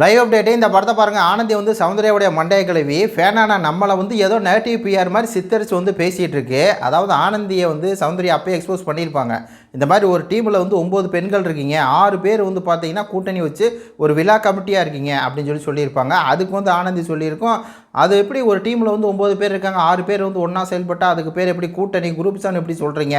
Live update இந்த படத்தை பாருங்கள் ஆனந்தி வந்து சௌந்தர்யாவுடைய மண்டைய கிழவி ஃபேனான நம்மளை வந்து ஏதோ நெகட்டிவ் பிஆர் மாதிரி சித்தரித்து வந்து பேசிகிட்டு இருக்கு. அதாவது ஆனந்தியை வந்து சௌந்தர்யா அப்பயே எக்ஸ்போஸ் பண்ணியிருப்பாங்க. இந்த மாதிரி ஒரு டீமில் வந்து ஒம்பது பெண்கள் இருக்கீங்க. ஆறு பேர் வந்து பார்த்தீங்கன்னா கூட்டணி வச்சு ஒரு விழா கமிட்டியாக இருக்கீங்க அப்படின்னு சொல்லி சொல்லியிருப்பாங்க. அதுக்கு வந்து ஆனந்தி சொல்லியிருக்கோம். அது எப்படி ஒரு டீமில் வந்து ஒம்பது பேர் இருக்காங்க ஆறு பேர் வந்து ஒன்றா செயல்பட்டால் அதுக்கு பேர் எப்படி கூட்டணி குரூப் சான் எப்படி சொல்கிறீங்க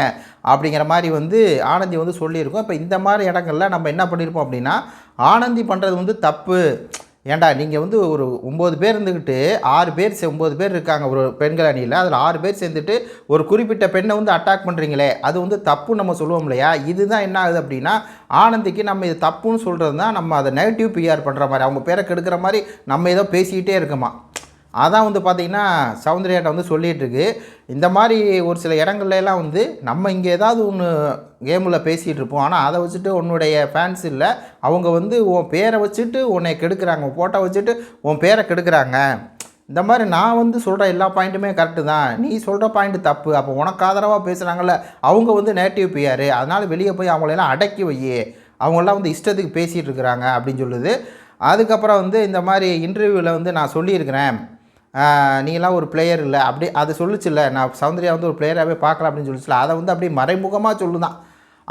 அப்படிங்கிற மாதிரி வந்து ஆனந்தி வந்து சொல்லியிருக்கோம். இப்போ இந்த மாதிரி இடங்கள்ல நம்ம என்ன பண்ணியிருப்போம் அப்படின்னா ஆனந்தி பண்ணுறது வந்து தப்பு. ஏன்டா நீங்கள் வந்து ஒரு ஒம்பது பேர் இருந்துக்கிட்டு ஆறு பேர் சே- ஒம்பது பேர் இருக்காங்க ஒரு பெண்கள் அணியில். அதில் ஆறு பேர் சேர்ந்துட்டு ஒரு குறிப்பிட்ட பெண்ணை வந்து அட்டாக் பண்ணுறீங்களே அது வந்து தப்புன்னு நம்ம சொல்லுவோம் இல்லையா? இதுதான் என்ன ஆகுது அப்படின்னா ஆனந்திக்கு நம்ம இது தப்புன்னு சொல்கிறது தான் நம்ம அதை நெகட்டிவ் பிஆர் பண்ணுற மாதிரி அவங்க பேரை கெடுக்கிற மாதிரி நம்ம ஏதோ பேசிக்கிட்டே இருக்கோமா? அதான் வந்து பார்த்திங்கன்னா சௌந்தர்யாட்ட வந்து சொல்லிகிட்ருக்கு இந்த மாதிரி ஒரு சில இடங்கள்லாம் வந்து நம்ம இங்கே ஏதாவது ஒன்று கேமில் பேசிகிட்டு இருப்போம். ஆனால் அதை வச்சுட்டு உன்னுடைய ஃபேன்ஸ் இல்லை. அவங்க வந்து உன் பேரை வச்சுட்டு உன்னை கெடுக்குறாங்க. உன் ஃபோட்டோ வச்சுட்டு உன் பேரை கெடுக்குறாங்க. இந்த மாதிரி நான் வந்து சொல்கிற எல்லா பாயிண்ட்டுமே கரெக்டு தான். நீ சொல்கிற பாயிண்ட் தப்பு. அப்போ உனக்கு ஆதரவாக பேசுகிறாங்கல்ல அவங்க வந்து நேட்டிவ் பிஆர் அதனால் வெளியே போய் அவங்களெல்லாம் அடக்கி வை. அவங்களாம் வந்து இஷ்டத்துக்கு பேசிகிட்டு இருக்கிறாங்க அப்படின்னு சொல்லுது. அதுக்கப்புறம் வந்து இந்த மாதிரி இன்டர்வியூவில் வந்து நான் சொல்லியிருக்கிறேன். நீங்களாம் ஒரு பிளேயர் இல்லை. அப்படி அதை சொல்லுச்சுல்ல நான் சௌந்தர்யா வந்து ஒரு பிளேயராகவே பார்க்கலாம் அப்படின்னு சொல்லிச்சுல அதை வந்து அப்படியே மறைமுகமாக சொல்லுதான்.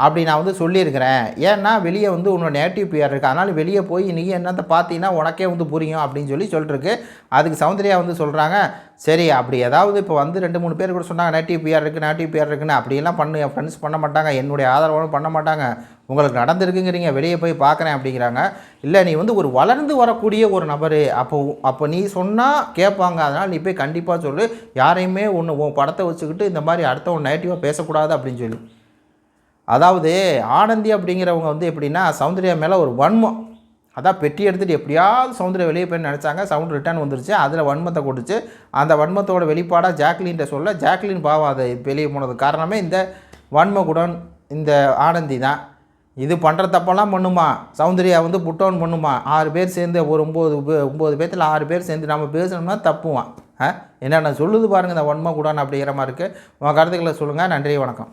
அப்படி நான் வந்து சொல்லியிருக்கிறேன். ஏன்னா வெளியே வந்து உன்னோட நேட்டிவ் பிஆர் இருக்குது அதனால் வெளியே போய் நீ என்னத்தை பார்த்தீங்கன்னா உனக்கே வந்து புரியும் அப்படின்னு சொல்லி சொல்லிருக்கு. அதுக்கு சௌந்தர்யா வந்து சொல்கிறாங்க சரி அப்படி ஏதாவது இப்போ வந்து ரெண்டு மூணு பேர் கூட சொன்னாங்க நேட்டிவ் பிஆர் இருக்குது நேட்டிவ் பியர் இருக்குன்னு. அப்படியெல்லாம் பண்ணு. என் ஃப்ரெண்ட்ஸ் பண்ண மாட்டாங்க. என்னுடைய ஆதரவாலும் பண்ண மாட்டாங்க. உங்களுக்கு நடந்திருக்குங்கிறீங்க. வெளியே போய் பார்க்குறேன் அப்படிங்கிறாங்க. இல்லை நீ வந்து ஒரு வளர்ந்து வரக்கூடிய ஒரு நபர். அப்போ அப்போ நீ சொன்னால் கேட்பாங்க. அதனால் நீ போய் கண்டிப்பாக சொல்லு. யாரையுமே ஒன்று உன் படத்தை வச்சுக்கிட்டு இந்த மாதிரி அடுத்தவன் நெகட்டிவாக பேசக்கூடாது அப்படின்னு சொல்லி. அதாவது ஆனந்தி அப்படிங்கிறவங்க வந்து எப்படின்னா சௌந்தர்யா மேலே ஒரு வன்மம். அதான் பெட்டி எடுத்துகிட்டு எப்படியாவது சௌந்தர்யா வெளியே போய் நினச்சாங்க சவுண்ட் ரிட்டர்ன் வந்துருச்சு. அதில் வன்மத்தை கொடுத்து அந்த வன்மத்தோட வெளிப்பாடாக ஜாக்லின்ட்ட சொல்ல ஜாக்லின் பாவம் அதை வெளியே போனது காரணமே இந்த வன்மகுடன் இந்த ஆனந்தி தான். இது பண்ணுற தப்பெல்லாம் பண்ணுமா? சௌந்தர்யா வந்து புட்டவுன் பண்ணுமா? ஆறு பேர் சேர்ந்து ஒரு ஒம்பது ஒம்பது பேர்த்தில் ஆறு பேர் சேர்ந்து நம்ம பேசணும்னா தப்புவான். ஆ? என்னென்ன சொல்லுது பாருங்கள் இந்த வன்மகுடன் அப்படிங்கிற மாதிரி இருக்குது உங்கள் கருத்துக்களை சொல்லுங்கள் நன்றி வணக்கம்.